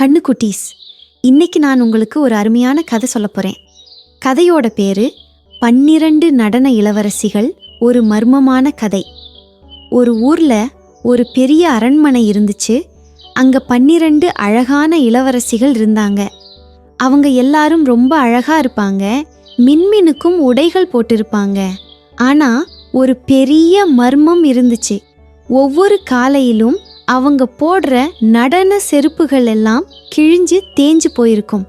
கண்ணுக்குட்டீஸ் இன்னைக்கு நான் உங்களுக்கு ஒரு அருமையான கதை சொல்ல போகிறேன் கதையோட பேரு பன்னிரண்டு நடன இளவரசிகள் ஒரு மர்மமான கதை. ஒரு ஊர்ல ஒரு பெரிய அரண்மனை இருந்துச்சு. அங்க பன்னிரண்டு அழகான இளவரசிகள் இருந்தாங்க. அவங்க எல்லாரும் ரொம்ப அழகா இருப்பாங்க. மின்மினுக்கும் உடைகள் போட்டிருப்பாங்க. ஆனா ஒரு பெரிய மர்மம் இருந்துச்சு. ஒவ்வொரு காலையிலும் அவங்க போடுற நடன செருப்புகள் எல்லாம் கிழிஞ்சு தேஞ்சு போயிருக்கும்.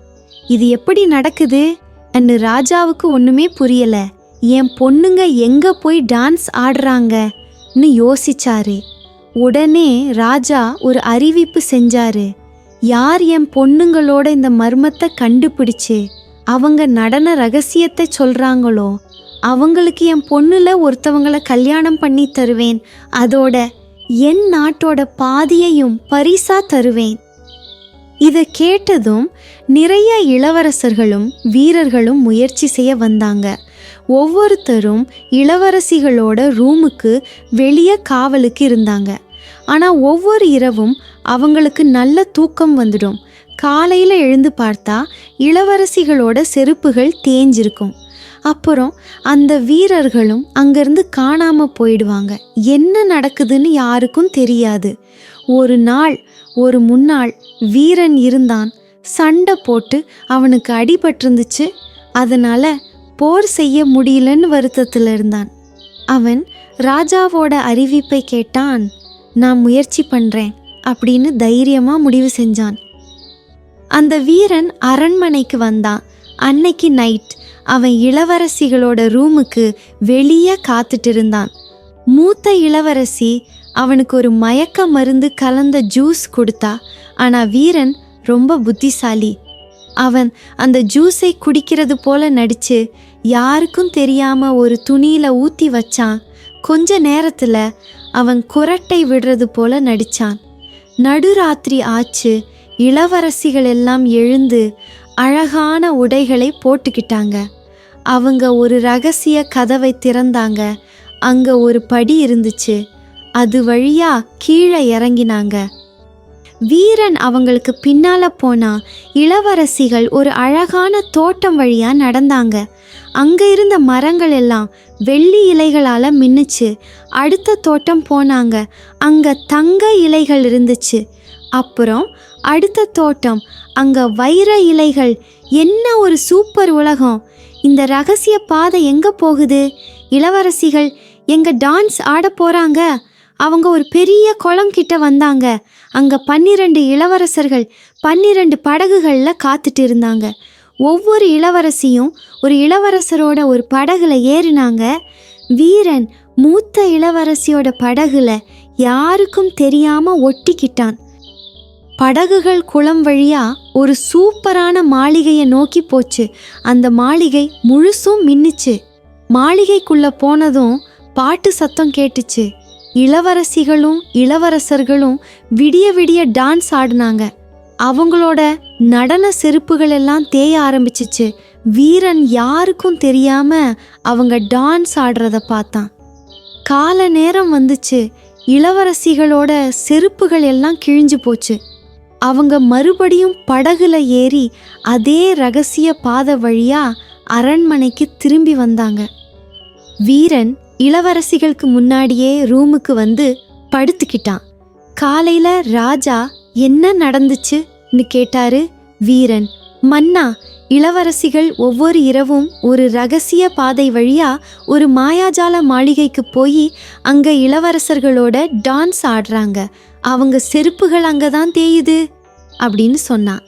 இது எப்படி நடக்குது? அன்னு ராஜாவுக்கு ஒண்ணுமே புரியல. என் பொண்ணுங்க எங்க போய் டான்ஸ் ஆடுறாங்கன்னு யோசிச்சாரு. உடனே ராஜா ஒரு அறிவிப்பு செஞ்சாரு. யார் என் பொண்ணுங்களோட இந்த மர்மத்தை கண்டுபிடிச்சு அவங்க நடன ரகசியத்தை சொல்றாங்களோ அவங்களுக்கு என் பொண்ணுல ஒருத்தவங்களை கல்யாணம் பண்ணி தருவேன். அதோட என் நாட்டோட பாதியையும் பரிசா தருவேன். இதை கேட்டதும் நிறைய இளவரசர்களும் வீரர்களும் முயற்சி செய்ய வந்தாங்க. ஒவ்வொருத்தரும் இளவரசிகளோட ரூமுக்கு வெளியே காவலுக்கு இருந்தாங்க. ஆனால் ஒவ்வொரு இரவும் அவங்களுக்கு நல்ல தூக்கம் வந்துடும். காலையில் எழுந்து பார்த்தா இளவரசிகளோட செருப்புகள் தேஞ்சிருக்கும். அப்புறம் அந்த வீரர்களும் அங்கேருந்து காணாமல் போயிடுவாங்க. என்ன நடக்குதுன்னு யாருக்கும் தெரியாது. ஒரு நாள் ஒரு முன்னாள் வீரன் இருந்தான். சண்டை போட்டு அவனுக்கு அடிபட்டிருந்துச்சு. அதனால் போர் செய்ய முடியலன்னு வருத்தத்தில் இருந்தான். அவன் ராஜாவோட அறிவிப்பை கேட்டான். நான் முயற்சி பண்ணுறேன் அப்படின்னு தைரியமாக முடிவு செஞ்சான். அந்த வீரன் அரண்மனைக்கு வந்தான். அன்னைக்கு நைட் அவன் இளவரசிகளோட ரூமுக்கு வெளியே காத்துட்டு இருந்தான் மூத்த இளவரசி அவனுக்கு ஒரு மயக்க மருந்து கலந்த ஜூஸ் கொடுத்தா ஆனால் வீரன் ரொம்ப புத்திசாலி. அவன் அந்த ஜூஸை குடிக்கிறது போல நடித்து யாருக்கும் தெரியாம ஒரு துணியில ஊற்றி வச்சான். கொஞ்ச நேரத்தில் அவன் குரட்டை விடுறது போல நடிச்சான். நடுராத்திரி ஆச்சு இளவரசிகள் எல்லாம் எழுந்து அழகான உடைகளை போட்டுக்கிட்டாங்க. அவங்க ஒரு ரகசிய கதவை திறந்தாங்க. அங்க ஒரு படி இருந்துச்சு. அது வழியா கீழே இறங்கினாங்க. வீரன் அவங்களுக்கு பின்னால போனா இளவரசிகள் ஒரு அழகான தோட்டம் வழியா நடந்தாங்க. அங்க இருந்த மரங்கள் எல்லாம் வெள்ளி இலைகளால மின்னுச்சு. அடுத்த தோட்டம் போனாங்க. அங்க தங்க இலைகள் இருந்துச்சு. அப்புறம் அடுத்த தோட்டம் அங்க வைர இலைகள் என்ன ஒரு சூப்பர் உலகம்? இந்த ரகசிய பாதை எங்க போகுது? இளவரசிகள் எங்க டான்ஸ் ஆட போறாங்க? அவங்க ஒரு பெரிய குளம் கிட்ட வந்தாங்க. அங்க பன்னிரண்டு இளவரசர்கள் பன்னிரண்டு படகுகள்ல காத்துட்டு இருந்தாங்க. ஒவ்வொரு இளவரசியும் ஒரு இளவரசரோட ஒரு படகுல ஏறினாங்க. வீரன் மூத்த இளவரசியோட படகுல யாருக்கும் தெரியாம ஒட்டிக்கிட்டான். படகுகள் குளம் வழியா ஒரு சூப்பரான மாளிகையை நோக்கி போச்சு. அந்த மாளிகை முழுசும் மின்னுச்சு. மாளிகைக்குள்ள போனதும் பாட்டு சத்தம் கேட்டுச்சு. இளவரசிகளும் இளவரசர்களும் விடிய விடிய டான்ஸ் ஆடினாங்க. அவங்களோட நடன செருப்புகள் எல்லாம் தேய ஆரம்பிச்சிச்சு. வீரன் யாருக்கும் தெரியாம அவங்க டான்ஸ் ஆடுறத பார்த்தான். கால நேரம் வந்துச்சு. இளவரசிகளோட செருப்புகள் எல்லாம் கிழிஞ்சு போச்சு. அவங்க மறுபடியும் படகுல ஏறி அதே ரகசிய பாதை வழியா அரண்மனைக்கு திரும்பி வந்தாங்க. வீரன் இளவரசிகளுக்கு முன்னாடியே ரூமுக்கு வந்து படுத்துக்கிட்டான். காலையில ராஜா என்ன நடந்துச்சுன்னு கேட்டாரு வீரன். மன்னா இளவரசிகள் ஒவ்வொரு இரவும் ஒரு ரகசிய பாதை வழியா ஒரு மாயாஜால மாளிகைக்கு போய் அங்க இளவரசர்களோட டான்ஸ் ஆடுறாங்க. அவங்க செருப்புகள் அங்கே தான் தேயுது அப்படின்னு சொன்னான்.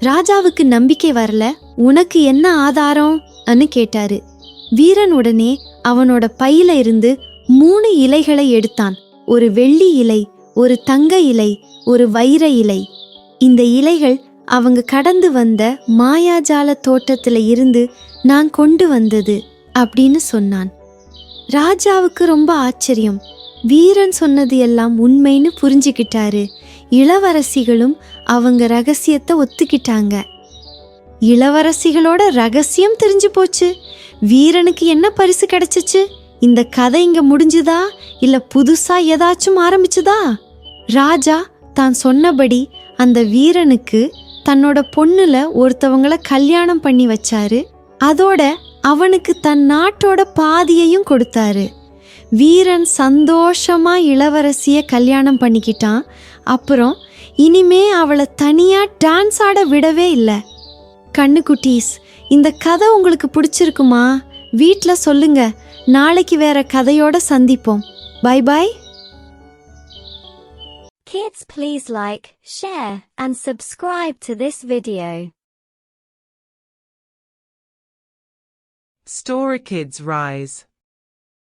ராஜாவுக்கு நம்பிக்கை வரல உனக்கு என்ன ஆதாரம்? அன்னு கேட்டாரு. வீரன் உடனே அவனோட பையில இருந்து மூணு இலைகளை எடுத்தான். ஒரு வெள்ளி இலை ஒரு தங்க இலை ஒரு வைர இலை. இந்த இலைகள் அவங்க கடந்து வந்த மாயாஜால தோட்டத்தில் இருந்து நான் கொண்டு வந்தது அப்படின்னு சொன்னான். ராஜாவுக்கு ரொம்ப ஆச்சரியம். வீரன் சொன்னது எல்லாம் உண்மைன்னு புரிஞ்சுக்கிட்டாரு. இளவரசிகளும் அவங்க ரகசியத்தை ஒத்துக்கிட்டாங்க. இளவரசிகளோட ரகசியம் தெரிஞ்சு போச்சு. வீரனுக்கு என்ன பரிசு கிடைச்சிச்சு? இந்த கதை இங்க முடிஞ்சுதா? இல்ல புதுசா ஏதாச்சும் ஆரம்பிச்சுதா? ராஜா தான் சொன்னபடி அந்த வீரனுக்கு தன்னோட பொண்ணுல ஒருத்தவங்கள கல்யாணம் பண்ணி வச்சாரு. அதோட அவனுக்கு தன் நாட்டோட பாதியையும் கொடுத்தாரு. வீரன் சந்தோஷமா இளவரசிய கல்யாணம் பண்ணிக்கிட்டான். அப்புறம் இனிமே அவளை தனியா டான்ஸ் ஆட விடவே இல்லை. கண்ணுக்குட்டீஸ் இந்த கதை உங்களுக்கு பிடிச்சிருக்குமா? வீட்டில் சொல்லுங்க. நாளைக்கு வேற கதையோட சந்திப்போம். Bye bye Kids please like, share and subscribe to this video. Story Kids Rise.